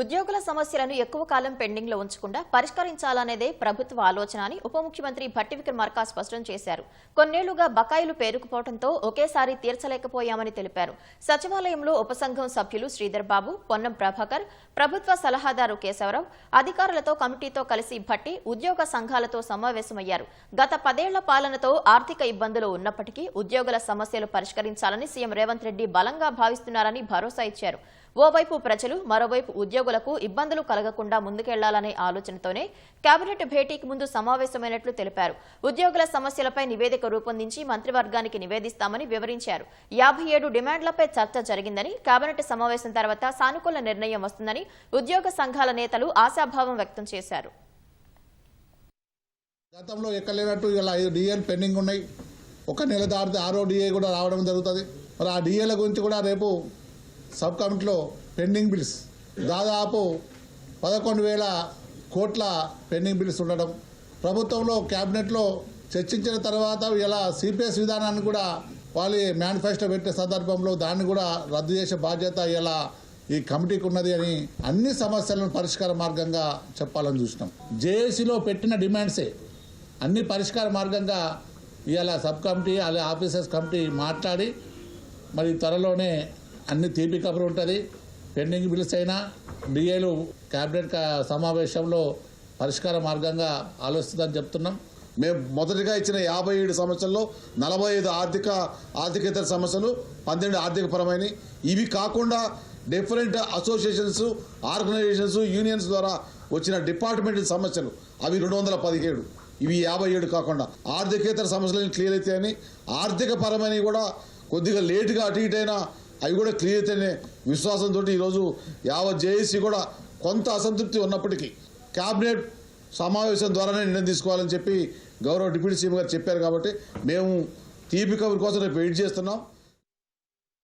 ఉద్యోగుల సమస్యలను ఎక్కువ కాలం పెండింగ్లో ఉంచకుండా పరిష్కరించాలనేదే ప్రభుత్వ ఆలోచన అని ఉప ముఖ్యమంత్రి భట్టి విక్రమార్క స్పష్టం చేశారు. కొన్నేళ్ళుగా బకాయిలు పేరుకుపోవడంతో ఒకేసారి తీర్చలేకపోయామని తెలిపారు. సచివాలయంలో ఉపసంఘం సభ్యులు శ్రీధర్ బాబు పొన్నం ప్రభాకర్ ప్రభుత్వ సలహాదారు కేశవరావు అధికారులతో కమిటీతో కలిసి భట్టి ఉద్యోగ సంఘాలతో సమావేశమయ్యారు. గత పదేళ్ళ పాలనతో ఆర్థిక ఇబ్బందులు ఉన్నప్పటికీ ఉద్యోగుల సమస్యలు పరిష్కరించాలని సీఎం రేవంత్ రెడ్డి బలంగా భావిస్తున్నారని భరోసా ఇచ్చారు. ఓవైపు ప్రజలు మరోవైపు ఉద్యోగులకు ఇబ్బందులు కలగకుండా ముందుకెళ్ళాలనే ఆలోచనతోనే కేబినెట్ భేటీకి ముందు సమావేశమైనట్లు తెలిపారు. ఉద్యోగుల సమస్యలపై నివేదిక రూపొందించి మంత్రివర్గానికి నివేదిస్తామని వివరించారు. యాభై ఏడు డిమాండ్లపై చర్చ జరిగిందని కేబినెట్ సమావేశం తర్వాత సానుకూల నిర్ణయం వస్తుందని ఉద్యోగ సంఘాల నేతలు ఆశాభావం వ్యక్తం చేశారు. గతంలో ఎక్కలేనట్టు ఇలా ఐదు డిఏలు పెండింగ్ ఉన్నాయి. ఒక నెల దాటితే ఆరో డిఏ కూడా రావడం జరుగుతుంది. మరి ఆ డిఏల గురించి కూడా రేపు సబ్ కమిటీలో పెండింగ్ బిల్స్. దాదాపు పదకొండు వేల కోట్ల పెండింగ్ బిల్స్ ఉండడం ప్రభుత్వంలో క్యాబినెట్లో చర్చించిన తర్వాత ఇలా సిపిఎస్ విధానాన్ని కూడా వాళ్ళు మేనిఫెస్టో పెట్టే సందర్భంలో దాన్ని కూడా రద్దు చేసే బాధ్యత ఇలా ఈ కమిటీకి ఉన్నది అని అన్ని సమస్యలను పరిష్కార మార్గంగా చెప్పాలని చూసినాం. జేఏసీలో పెట్టిన డిమాండ్సే అన్ని పరిష్కార మార్గంగా ఇవాళ సబ్ కమిటీ అలా ఆఫీసర్స్ కమిటీ మాట్లాడి మరి త్వరలోనే అన్ని తీపి కబురు ఉంటుంది. పెండింగ్ బిల్స్ అయినా బిఏలు క్యాబినెట్ సమావేశంలో పరిష్కార మార్గంగా ఆలోచిస్తుందని చెప్తున్నాం. మేము మొదటిగా ఇచ్చిన యాభై ఏడు సమస్యల్లో నలభై ఐదు ఆర్థిక ఆర్థికేతర సమస్యలు పన్నెండు ఆర్థికపరమైన ఇవి కాకుండా డిఫరెంట్ అసోసియేషన్స్ ఆర్గనైజేషన్స్ యూనియన్స్ ద్వారా వచ్చిన డిపార్ట్మెంట్ సమస్యలు. అవి రెండు వందల పదిహేడు. ఇవి యాభై ఏడు కాకుండా ఆర్థికేతర సమస్యలు క్లియర్ అవుతాయని ఆర్థిక పరమైనవి కూడా కొద్దిగా లేటుగా అటు ఇటైనా అవి కూడా క్లియర్ అవుతాయనే విశ్వాసంతో ఈరోజు యావత్ జేఏసీ కూడా కొంత అసంతృప్తి ఉన్నప్పటికీ క్యాబినెట్ సమావేశం ద్వారానే నిర్ణయం తీసుకోవాలని చెప్పి గౌరవ డిప్యూటీ సీఎం గారు చెప్పారు కాబట్టి మేము తీపి కబుర్ కోసం రేపు వెయిట్ చేస్తున్నాం.